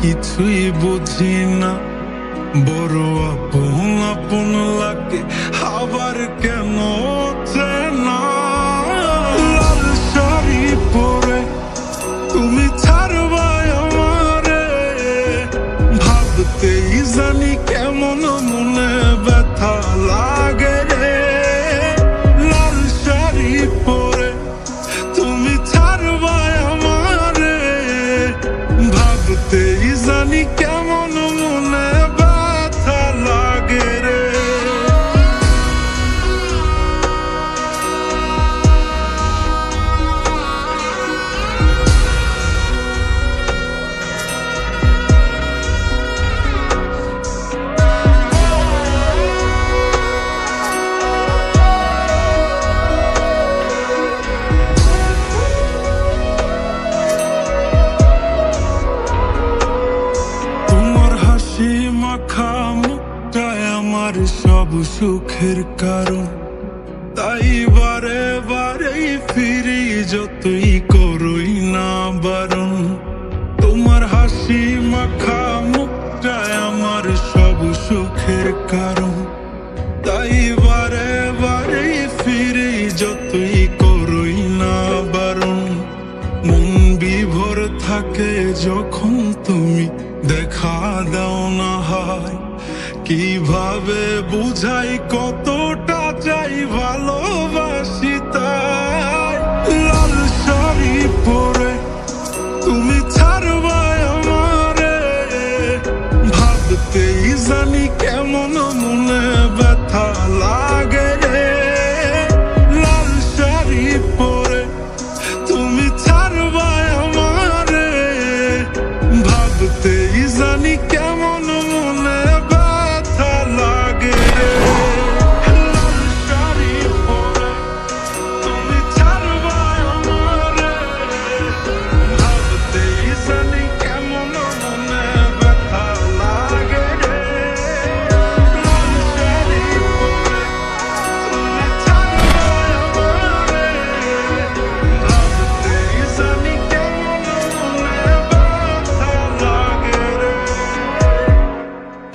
কিছুই বুঝি না। বড় আপন আপন লাগে, আবার কেন শাড়ি পরে তুমি জানি কেমন মনে মাখা মুখটায় আমার সব সুখের কারণ। তাই বারে বারেই ফিরি যতই করই না বারণ। তোমার হাসি মাখা মুখটায় আমার সব সুখের কারণ। তাই বারে বারেই ফিরি যতই করই না বারণ। মন বিভোর থাকে যখন তুমি দেখা দাও না হয়। কীভাবে বুঝাই কতটা চাই ভালোবাসি তাই? লাল শাড়ি পরে তুমি ছাড়বাই আমারে। ভাবতেই জানি কেমন মনে ব্যথা লাগে।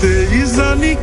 te izani